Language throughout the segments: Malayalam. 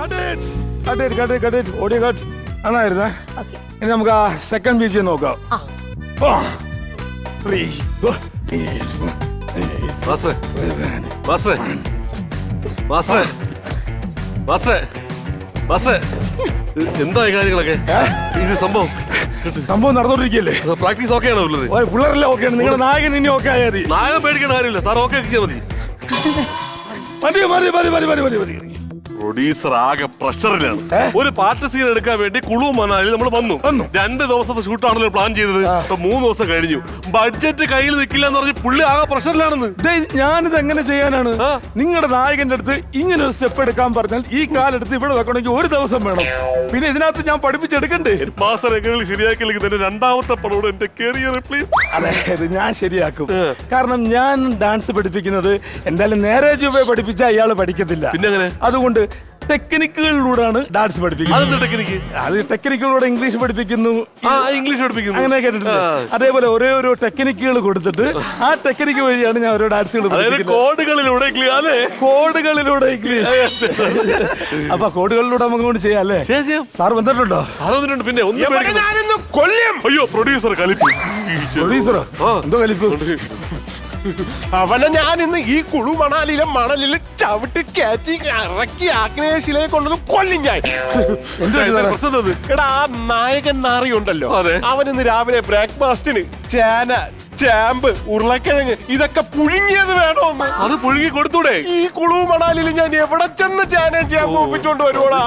കട്ട് കട്ട് കട്ട് ഓടിയ കട്ട് നന്നായിരുന്നേ? ഇനി നമുക്ക് ആ സെക്കൻഡ് ബീച്ച് നോക്കാം. Three bus bus bus bus bus എന്തായി കാര്യങ്ങളൊക്കെ? ഇത് സംഭവം. സംഭവം നടന്നോണ്ടിരിക്കല്ലേ പ്രാക്ടീസ് ഓക്കെ ആണോ ഉള്ളത് പിള്ളേരെല്ലാം ഓക്കെ ആണ് നിങ്ങളുടെ നായകൻ ഇനി ഓക്കെ ആയാൽ മതി. നായകൻ പേടിക്കേണ്ട കാര്യമില്ല. സാർ ഓക്കെ ചെയ്താൽ മതി. മതി മതി മതി മതി മതി മതി. പ്രൊഡ്യൂസർ ആകെ പ്രഷറിലാണ്. ഒരു പാട്ട് സീൻ എടുക്കാൻ വേണ്ടി കുളു മണാലി നമ്മൾ വന്നു. രണ്ട് ദിവസത്തെ ഷൂട്ടാണല്ലോ പ്ലാൻ ചെയ്തത്. ഇപ്പൊ മൂന്ന് ദിവസം കഴിഞ്ഞു. ബഡ്ജറ്റ് കയ്യിൽ നിൽക്കില്ല എന്ന് പറഞ്ഞ് പുള്ളി ആകെ പ്രഷറിലാണെന്ന്. ഞാനിത് എങ്ങനെ ചെയ്യാനാണ്? നിങ്ങളുടെ നായകന്റെ അടുത്ത് ഇങ്ങനെ ഒരു സ്റ്റെപ്പ് എടുക്കാൻ പറഞ്ഞാൽ ഈ കാലെടുത്ത് ഇവിടെ വെക്കണമെങ്കിൽ ഒരു ദിവസം വേണം. പിന്നെ ഇതിനകത്ത് ഞാൻ പഠിപ്പിച്ചെടുക്കണ്ടേ? മാസ്റ്റർ എങ്ങനെ ശരിയാക്കില്ലെങ്കിൽ തന്നെ രണ്ടാമത്തെ പടവോട് എന്റെ കരിയർ പ്ലീസ് അതായത് ഞാൻ ശരിയാക്കും. കാരണം ഞാൻ ഡാൻസ് പഠിപ്പിക്കുന്നത് എന്തായാലും നേരെ ചൊവ്വേ പഠിപ്പിച്ച അയാൾ പഠിക്കത്തില്ല? അതുകൊണ്ട് ടെക്നിക്കുകളിലൂടെയാണ് ഡാൻസ് പഠിപ്പിക്കുന്നത്. ടെക്നിക്ക്? അത് ടെക്നിക്കുകളിലൂടെ ഇംഗ്ലീഷ് പഠിപ്പിക്കുന്നു. ആ ഇംഗ്ലീഷ് പഠിപ്പിക്കുന്നു. അങ്ങനെ കേട്ടിട്ടുണ്ട്. അതേപോലെ ഓരോ ഓരോ ടെക്നിക്കുകൾ കൊടുത്തിട്ട് ആ ടെക്നിക്ക് വഴിയാണ് ഞാൻ ഓരോ ഡാൻസുകൾ അതായത് പഠിപ്പിക്കുന്നത്. കോഡുകളിലൂടെ കോഡുകളിലൂടെ ഇംഗ്ലീഷ്. അപ്പൊ കോഡുകളിലൂടെ നമുക്ക് കൊണ്ട് ചെയ്യാം അല്ലേ. സാർ വന്നിട്ടുണ്ടോ? അതൊന്നും പിന്നെ പേടിക്കണ്ട. ഞാനിന്ന് കൊല്ലും? അയ്യോ പ്രൊഡ്യൂസർ കലിപ്പ് പ്രൊഡ്യൂസറോ. എന്തോ കലിപ്പ് അവനെ ഞാൻ ഇന്ന് ഈ കുളു മണാലിയിലെ മണലിൽ ചവിട്ടി കയറ്റി ഇറക്കി ആഗ്നേയശിലയെ കൊണ്ടത് കൊല്ലും ഞാൻ. എടാ ആ നായകൻ നാറിയുണ്ടല്ലോ. അവൻ ഇന്ന് രാവിലെ ബ്രേക്ക്ഫാസ്റ്റിന് ചേന ചേമ്പ് ഉരുളക്കിഴങ്ങ് ഇതൊക്കെ പുഴുങ്ങിയത് വേണോന്ന്. അത് പുഴുങ്ങി കൊടുത്തൂടെ? ഈ കുളു മണാലിൽ ഞാൻ എവിടെ ചെന്ന് ചേനയും ചാമ്പ് ഒപ്പിച്ചോണ്ട് വരുവോടാ?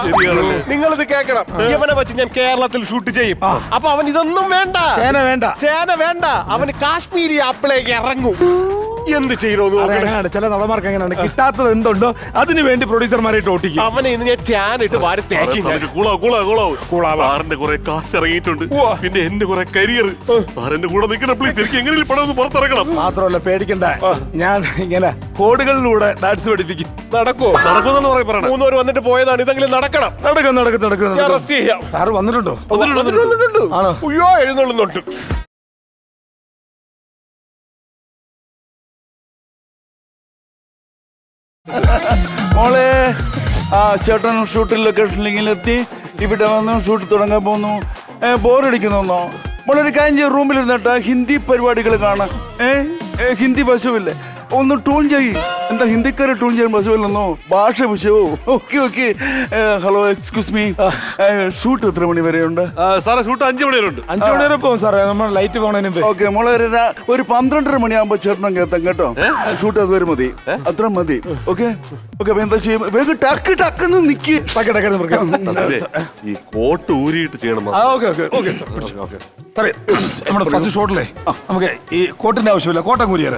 നിങ്ങൾ ഇത് കേൾക്കണം. ഇവനെ വെച്ച് ഞാൻ കേരളത്തിൽ ഷൂട്ട് ചെയ്യും. അപ്പൊ അവൻ ഇതൊന്നും വേണ്ട. ചേന വേണ്ട. ചേന വേണ്ട. അവന് കാശ്മീരി ആപ്പിളേക്ക് ഇറങ്ങും. എന്ത് അങ്ങനെയാണ്. ചില നടന്മാർക്ക് എങ്ങനെയാണ് കിട്ടാത്തത് എന്തുണ്ടോ? അതിനു വേണ്ടി പ്രൊഡ്യൂസർമാരായിട്ട് ഓട്ടിക്കും. അവനെ ഇന്ന് ഞാൻ ചാനിട്ട് വാരി സാറിന്റെ കുറെ കാശ് ഇറങ്ങിയിട്ടുണ്ട്. പിന്നെ എന്റെ കുറെ കരിയർ. സാറിന്റെ കൂടെ നിൽക്കണം പ്ലീസ് എനിക്ക് എങ്ങനെയും പണം ഒന്ന് പുറത്തിറക്കണം. മാത്രമല്ല പേടിക്കണ്ട. ഞാൻ ഇങ്ങനെ കോടുകളിലൂടെ ഡാൻസ് പഠിപ്പിക്കും. നടക്കോ. നടക്കുമെന്നാണ് പറയും പറയണം. മൂന്നുപേർ വന്നിട്ട് പോയതാണ്. ഇതെങ്കിലും നടക്കണം. നടക്കും നടക്കും നടക്കും ഞാൻ. റെസ്റ്റ് ചെയ്യാം. സാറ് വന്നിട്ടുണ്ടോ? വന്നിട്ടുണ്ട്, വന്നിട്ടുണ്ട്. ആണോ? അയ്യോ എഴുന്നള്ളുന്നുണ്ട്. മോളെ ആ ചേട്ടൻ ഷൂട്ടിംഗ് ലൊക്കേഷനിൽ എത്തി. ഇവിടെ വന്ന് ഷൂട്ട് തുടങ്ങാൻ പോകുന്നു ബോറടിക്കുന്നോ മോളൊരു കാര്യം റൂമിൽ ഇരുന്നിട്ട് ഹിന്ദി പരിപാടികൾ കാണാം. ഏ, ഹിന്ദി പശുവില്ലേ? ഒന്ന് ട്യൂൺ ചെയ്യ്. എന്താ ഹിന്ദിക്കാരെ ട്യൂൺ ചെയ്യാൻ പശുവല്ലെന്നോ ഭാഷ വിഷയവും okay okay. Hello excuse me shoot എത്ര മണി വരെ ഉണ്ട്? സാറേ ഷൂട്ട് അഞ്ചു മണി വരെ ഉണ്ട്. അഞ്ചു മണി വരെ പോകും സാറേ നമ്മൾ ലൈറ്റ് പോകണേനു ഓക്കെ മോളെ ഒരു പന്ത്രണ്ടര മണിയാകുമ്പോ ചേട്ടനും കേത്തം കേട്ടോ. ഷൂട്ട് അതുവരെ മതി. അത്ര മതി. ഓക്കെ? ഓക്കെ അപ്പൊ എന്താ ചെയ്യും? വേഗം ടക്ക് ടക്കെന്ന് നിക്ക്. ഈ കോട്ട് ഊരിയിട്ട് ചെയ്യണം ആ ഓക്കെ ഓക്കെ ഓക്കെ. സാറേ നമ്മുടെ ഫസ്റ്റ് ഷോട്ടിലെ നമുക്ക് ഈ കോട്ടിന്റെ ആവശ്യമില്ല കോട്ടം കൂരിയാറ്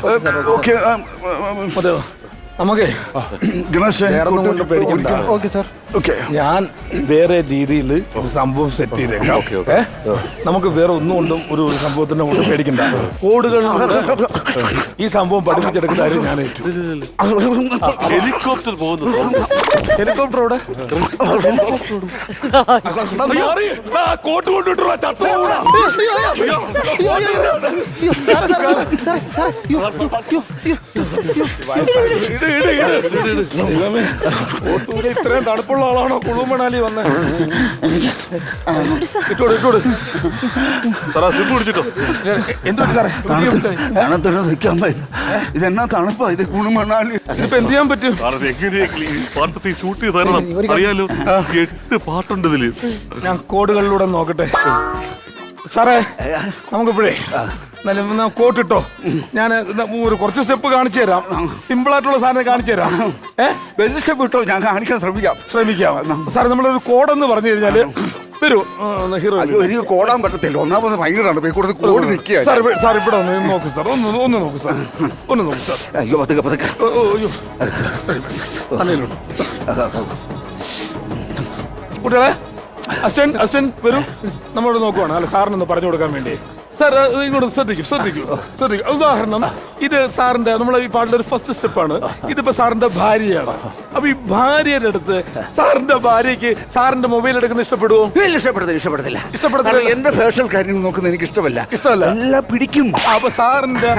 ഓക്കെ 我我我不得了。കൊണ്ട് പേടിക്കണ്ട ഓക്കെ സാർ ഓക്കെ ഞാൻ വേറെ രീതിയിൽ ഒരു സംഭവം സെറ്റ് ചെയ്തേക്കാം? നമുക്ക് വേറെ ഒന്നും കൊണ്ടും ഒരു ഒരു സംഭവത്തിന്റെ കൊണ്ട് പേടിക്കണ്ട കോഡുകൾ ഈ സംഭവം പഠിപ്പിച്ചെടുക്കുന്ന കാര്യം ഞാൻ ഏറ്റു ഹെലികോപ്റ്റർ പോകുന്നു ഹെലികോപ്റ്റർ അവിടെ കോട്ട് കൊണ്ടിട്ടുള്ള ചത്ത ഇത്രയും തണുപ്പുള്ള ആളാണോ കുളുമണാലി വന്നേ? ഇട്ടോട് ഇട്ടോട്. സാറാ സിപ്പ് സാറേ? നിൽക്കാൻ പറ്റില്ല. ഇതെന്നാ തണുപ്പാ? ഇത് കുണുമണാലി ഇതിപ്പോ എന്ത് ചെയ്യാൻ പറ്റും? സാറേ എങ്ങനെയെങ്കിലും ഈ പാട്ട് സീൻ ഷൂട്ട് ചെയ്ത് തരണം? അറിയാലോ? എട്ട് പാട്ടുണ്ട് ഇതിൽ. ഞാൻ കോഡുകളിലൂടെ നോക്കട്ടെ. സാറേ നമുക്കിപ്പോഴേ കോട്ട് ഇട്ടോ ഞാൻ ഒരു കുറച്ച് സ്റ്റെപ്പ് കാണിച്ചു തരാം. സിമ്പിൾ ആയിട്ടുള്ള സാധനം കാണിച്ചു തരാം. വലിയ സ്റ്റെപ്പ് ഇട്ടോ? ഞാൻ കാണിക്കാൻ ശ്രമിക്കാം. ശ്രമിക്കാം. സാറേ നമ്മളൊരു കോഡെന്ന് പറഞ്ഞു കഴിഞ്ഞാൽ വരൂ. ഹീറോ എനിക്ക് കോടാൻ പറ്റത്തില്ല. ഒന്നാമത് ഭയങ്കരമാണ്. കൂടുതൽ കോട് നിൽക്കുക സാർ സാർ ഇവിടെ ഒന്ന് നോക്കൂ സാർ ഒന്ന് ഒന്ന് നോക്കൂ സാർ ഒന്ന് നോക്കൂ സാർ അയ്യോ പതുക്കെ പതുക്കെ. അയ്യോ. തലയിലോട്ട്. കുട്ടികളെ അസ്റ്റൻ അസ്റ്റൻ വരൂ. നമ്മളോട് നോക്കുവാണ്. അല്ല സാറിനൊന്ന് പറഞ്ഞു കൊടുക്കാൻ വേണ്ടി. സാർ ഇങ്ങോട്ട് ശ്രദ്ധിക്കും ശ്രദ്ധിക്കും ശ്രദ്ധിക്കും. ഉദാഹരണം ഇത് സാറിന്റെ നമ്മളെ ഈ പാട്ടിലെ ഒരു ഫസ്റ്റ് സ്റ്റെപ്പാണ് ഇതിപ്പോ സാറിന്റെ ഭാര്യയാണ്. അപ്പൊ ഈ ഭാര്യയുടെ അടുത്ത് സാറിന്റെ ഭാര്യയ്ക്ക് സാറിന്റെ മൊബൈൽ എടുക്കുന്ന ഇഷ്ടപ്പെടുവോ? ഇഷ്ടപ്പെടുത്തില്ല ഇഷ്ടപ്പെടത്തില്ല. ഇഷ്ടപ്പെടത്തില്ല. എന്റെ ഫേഷ്യൽ കാര്യങ്ങൾ നോക്കുന്ന എനിക്ക് ഇഷ്ടമല്ല. ഇഷ്ടമല്ല? എല്ലാം പിടിക്കും. അപ്പൊ സാറിന്റെ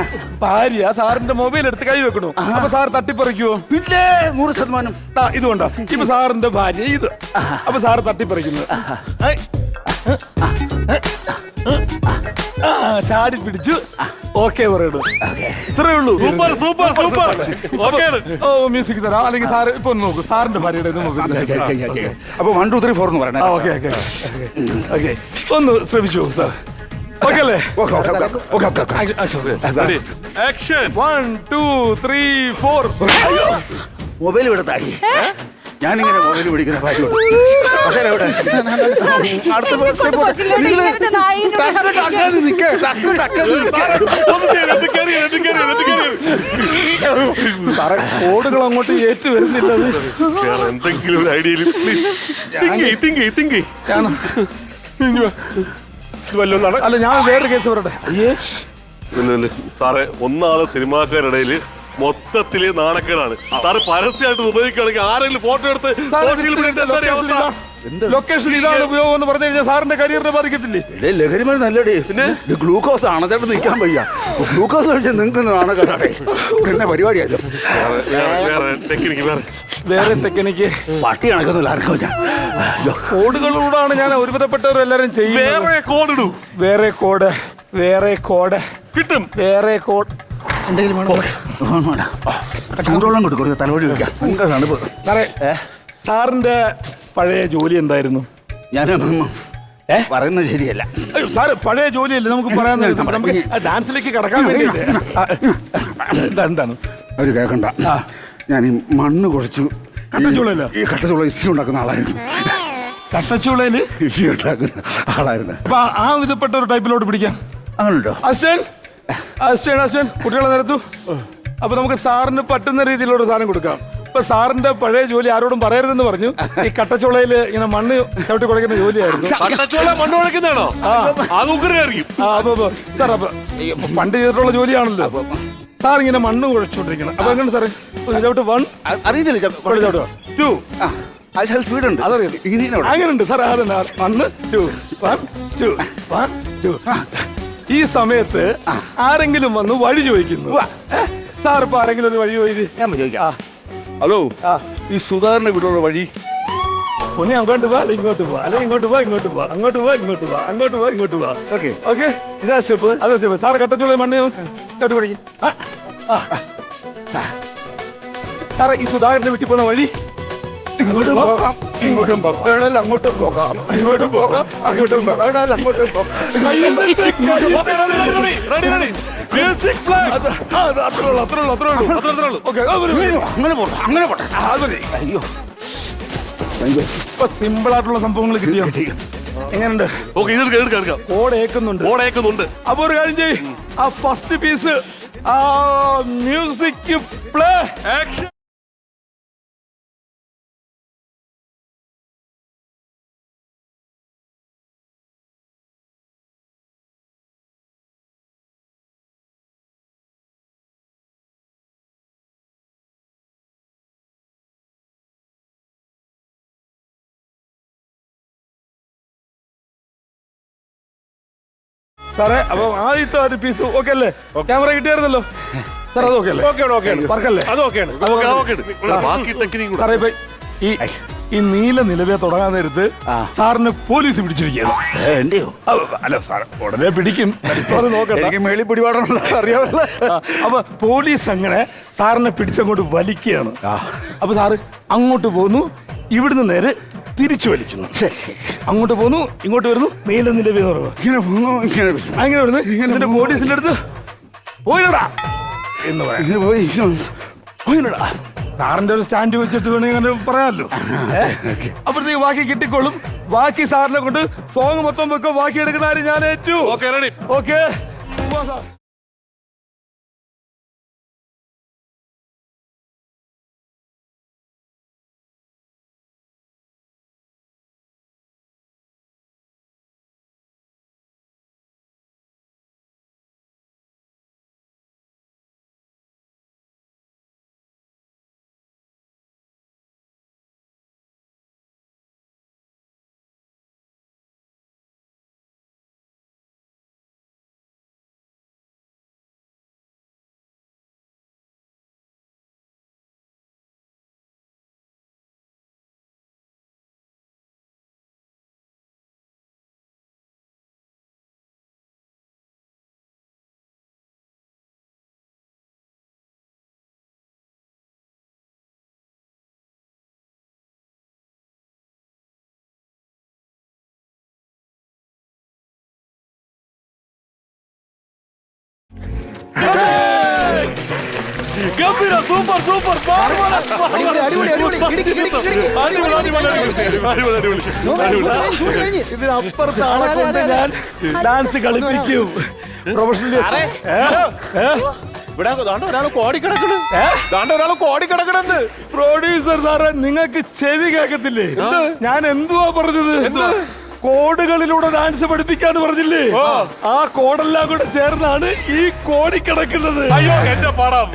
ഭാര്യ സാറിന്റെ മൊബൈൽ എടുത്ത് കൈ വെക്കണു. അപ്പൊ സാർ തട്ടിപ്പറിക്കുവോ? പിന്നെ നൂറ് ശതമാനം. ഇതുകൊണ്ടാ. ഇപ്പൊ സാറിന്റെ ഭാര്യ ഇത്. അപ്പൊ സാർ തട്ടിപ്പറിക്കുന്നത് ചാടി പിടിച്ചു. ഓക്കെ പറയണു. ഇത്രേ ഉള്ളൂ. സൂപ്പർ സൂപ്പർ സൂപ്പർ ഓ മ്യൂസിക് തരാം. അല്ലെങ്കിൽ സാർ ഇപ്പൊ ഒന്ന് നോക്കൂ. സാറിന്റെ ഭാര്യയുടെ ഇത് നോക്കൂ. അപ്പൊ വൺ ടു ത്രീ ഫോർ എന്ന് പറയണേ. ഓക്കെ ഓക്കെ ഓക്കെ ഒന്ന് ശ്രമിച്ചു സാർ. ഓക്കെ അല്ലേ? Action one two three four mobile ഇവിടെ താടി ഞാനിങ്ങനെ മൊബൈൽ പിടിക്കുന്ന ഭാര്യ പക്ഷേ എവിടെ അടുത്ത. സാറേ കോഡുകൾ അങ്ങോട്ട് ഏറ്റു വരുന്നില്ല. എന്തെങ്കിലും ഒരു ഐഡിയയിൽ അല്ല ഞാൻ വേറൊരു കേസ് പറയട്ടെ. അയ്യേ സാറേ ഒന്നാൾ സിനിമാക്കാരുടെ മൊത്തത്തിൽ നാണക്കേടാണ്. സാറ് പരസ്യമായിട്ട് ഉപയോഗിക്കുകയാണെങ്കിൽ ആരെങ്കിലും ഫോട്ടോ എടുത്ത് സോഷ്യൽ മീഡിയ എന്താ അറിയോ അവസ്ഥ? ലൊക്കേഷൻ ഇതാണ്. ഉപയോഗം എന്ന് പറഞ്ഞു കഴിഞ്ഞാൽ സാറിന്റെ കരിയറിനെ ബാധിക്കത്തില്ലേ? ലഹരി മരുന്ന് നല്ലടി പിന്നെ? ഇത് ഗ്ലൂക്കോസ് ആണ്. ചേട്ടൻ നിൽക്കാൻ വയ്യ. ഗ്ലൂക്കോസ് കഴിച്ച് നിങ്ങൾക്ക് നാണക്കേടാടേ പിന്നെ പരിപാടിയായത് വേറെ ടെക്നിക്ക് വേറെ വേറെ. ടെക്നിക്ക് പട്ടി കണക്കൊന്നുമില്ല ആർക്കും ഞാൻ അയ്യോ. ഞാൻ ഒരുവിധപ്പെട്ടവരും എല്ലാവരും ചെയ്യുന്നത്. വേറെ കോഡ് ഇടൂ. വേറെ കോഡ് വേറെ കോഡ് കിട്ടും. വേറെ കോഡ് എന്തെങ്കിലും വേണോ? ചൂടുവെള്ളം കൊടുക്കും. തലവഴി വയ്ക്കാം ഭയങ്കര തണുപ്പ് സാറേ സാറിന്റെ പഴയ ജോലി എന്തായിരുന്നു? ഞാൻ പറയുന്നത് ശരിയല്ല. സാറ് പഴയ ജോലിയല്ലേ? നമുക്ക് പറയാൻ നമുക്ക് ഡാൻസിലേക്ക് കിടക്കാൻ വേണ്ടിയിട്ട് എന്താണ്? അവർ കേൾക്കണ്ട ഞാൻ ഈ മണ്ണ് കുറച്ച് കട്ടച്ചൂളയിലോ? ഈ കട്ടച്ചുള്ള ഇസി ഉണ്ടാക്കുന്ന ആളായിരുന്നു. കട്ടച്ചൂളയിൽ? ഇസി ഉണ്ടാക്കുന്ന ആളായിരുന്നു. അപ്പൊ ആ- ആ വിധപ്പെട്ട ഒരു ടൈപ്പിലോട്ട് പിടിക്കാം. അങ്ങനെയുണ്ടോ? അസ്റ്റൻ അസ്റ്റൻ അശ്വൻ കുട്ടികളെ നിരത്തു. അപ്പൊ നമുക്ക് സാറിന് പറ്റുന്ന രീതിയിലുള്ള സാധനം കൊടുക്കാം. ഇപ്പൊ സാറിന്റെ പഴയ ജോലി ആരോടും പറയരുതെന്ന് പറഞ്ഞു. ഈ കട്ടച്ചുളയിൽ ഇങ്ങനെ മണ്ണ് ചവിട്ടി കുടയ്ക്കുന്ന ജോലിയായിരുന്നു. കട്ടച്ചോള മണ്ണ് കുഴക്കുന്നതാണോ സാർ അപ്പൊ പണ്ട് ചെയ്തിട്ടുള്ള ജോലിയാണല്ലോ. സാർ ഇങ്ങനെ മണ്ണ് കുഴച്ചോണ്ടിരിക്കണം അപ്പൊ എങ്ങനെ സാറേ? ചവിട്ട് വൺ. അറിയത്തില്ല ചവിട്ട് ടു. സ്പീഡ് ഉണ്ട് അതറിയാം. അങ്ങനെ ഉണ്ട് സാർ അതന്നെ one two. One two. One two. ഈ സമയത്ത് ആരെങ്കിലും വന്ന് വഴി ചോദിക്കുന്നു? സാർ ഇപ്പൊ ആരെങ്കിലും ഒരു വഴി ചോദിച്ചു ഞാൻ ചോദിക്കാം. ഹലോ ഈ സുധാകരന്റെ വീടുള്ള വഴി? ഒന്നി അങ്ങോട്ട് പോവാ അല്ലെങ്കിൽ ഇങ്ങോട്ട് പോവാ അല്ലെങ്കിൽ ഇങ്ങോട്ട് പോ ഇങ്ങോട്ട് പോ അങ്ങോട്ട് പോവാ ഇങ്ങോട്ട് പോവാ അങ്ങോട്ട് പോവാ ഇങ്ങോട്ട് പോവാ ഓക്കെ. ഓക്കെ? ഇതാ സ്റ്റെപ്പ്. അതെ സ്റ്റെപ്പ് സാർ കട്ടച്ചുള്ള മണ്ണ് ചവിട്ടി പഠിക്കും സാറേ ഈ സുധാകരന്റെ വീട്ടിൽ പോകുന്ന വഴി? ഇങ്ങോട്ടും പോകാം. ഇങ്ങോട്ടും പോകാം. വേണേൽ അങ്ങോട്ടും പോകാം. ഇങ്ങോട്ടും പോകാം. അങ്ങോട്ടും പോകാം. വേണേൽ അങ്ങോട്ടും പോകാം. അങ്ങനെ പോട്ടെ അങ്ങനെ പോട്ടെ. ആ, അത് മതി. അയ്യോ. ഇപ്പൊ സിമ്പിൾ ആയിട്ടുള്ള സംഭവങ്ങൾ കിട്ടിയോ? എങ്ങനെയുണ്ട്? ഓക്കെ എടുക്കാം എടുക്കാം അപ്പൊ ഒരു കാര്യം ചെയ്യും. ആ ഫസ്റ്റ് പീസ് ആ മ്യൂസിക് പ്ലേ ആക്ഷൻ സാറേ അപ്പൊ ആദ്യത്തെ ഒരു പീസ് ഓക്കെ അല്ലേ? ക്യാമറ കിട്ടിയായിരുന്നല്ലോ? സാർ അത് ഓക്കെ അല്ലേ? ഓക്കെയാണ് ഓക്കെയാണ് വർക്കല്ലേ അത് ഓക്കെയാണ് ഓക്കെ ഓക്കെ. ഓക്കെ ബാക്കി ടെക്നിക്കും കൂടെ. സാറേ ഇപ്പൊ ഈ ഈ നീല നിലവെ തുടങ്ങാൻ നേരത്ത് സാറിന് പോലീസ് പിടിച്ചിരിക്കുകയാണ്. ഏ, എന്റെയോ? അല്ല സാർ ഉടനെ പിടിക്കും. സാറ് നോക്കണ്ട എനിക്ക് മേളി പിടിപാടാണല്ലോ അറിയാമല്ലോ. ആ, അപ്പൊ പോലീസ് അങ്ങനെ സാറിനെ പിടിച്ചങ്ങോട്ട് വലിക്കുകയാണ്. അപ്പൊ സാറ് അങ്ങോട്ട് പോകുന്നു ഇവിടുന്ന് നേരെ തിരിച്ചു വലിക്കുന്നു. അങ്ങോട്ട് പോന്നു ഇങ്ങോട്ട് വരുന്നു നീല നിലവെ എന്ന് പറയുന്നു ഇങ്ങനെ പോകുന്നു ഇങ്ങനെ വരുന്നു. അങ്ങനെ വരുന്നു. ഇങ്ങനെ പോലീസിന്റെ അടുത്ത് പോയില്ലടാ എന്ന് പറയാം. ഇങ്ങനെ പോയി ഇങ്ങനെ പോയില്ലടാ. സാറിന്റെ ഒരു സ്റ്റാൻഡ് വെച്ചിട്ട് വേണമെങ്കിൽ അങ്ങനെ പറയാമല്ലോ അപ്പോഴത്തേക്ക് ബാക്കി കിട്ടിക്കോളും. ബാക്കി സാറിനെ കൊണ്ട് സോങ് മൊത്തം വെക്കും. ബാക്കി എടുക്കുന്ന ആരും ഞാൻ ഏറ്റു. Okay ready. ഓക്കെ. അതെ, ഞാൻ ഡാൻസ് കളിപ്പിക്കും. ഇവിടെ ദാണ്ട ദാണ്ട പ്രൊഡ്യൂസർ സാറേ നിങ്ങൾക്ക് ചെവി കേൾക്കത്തില്ലേ? ഞാൻ എന്തുവാ പറഞ്ഞത്? കോഡുകളിലൂടെ ഡാൻസ് പഠിപ്പിക്കാന്ന് പറഞ്ഞില്ലേ? ആ കോഡെല്ലാം കൂടെ ചേർന്നാണ് ഈ കോടി കിടക്കുന്നത് അയ്യോ എന്റെ പടം.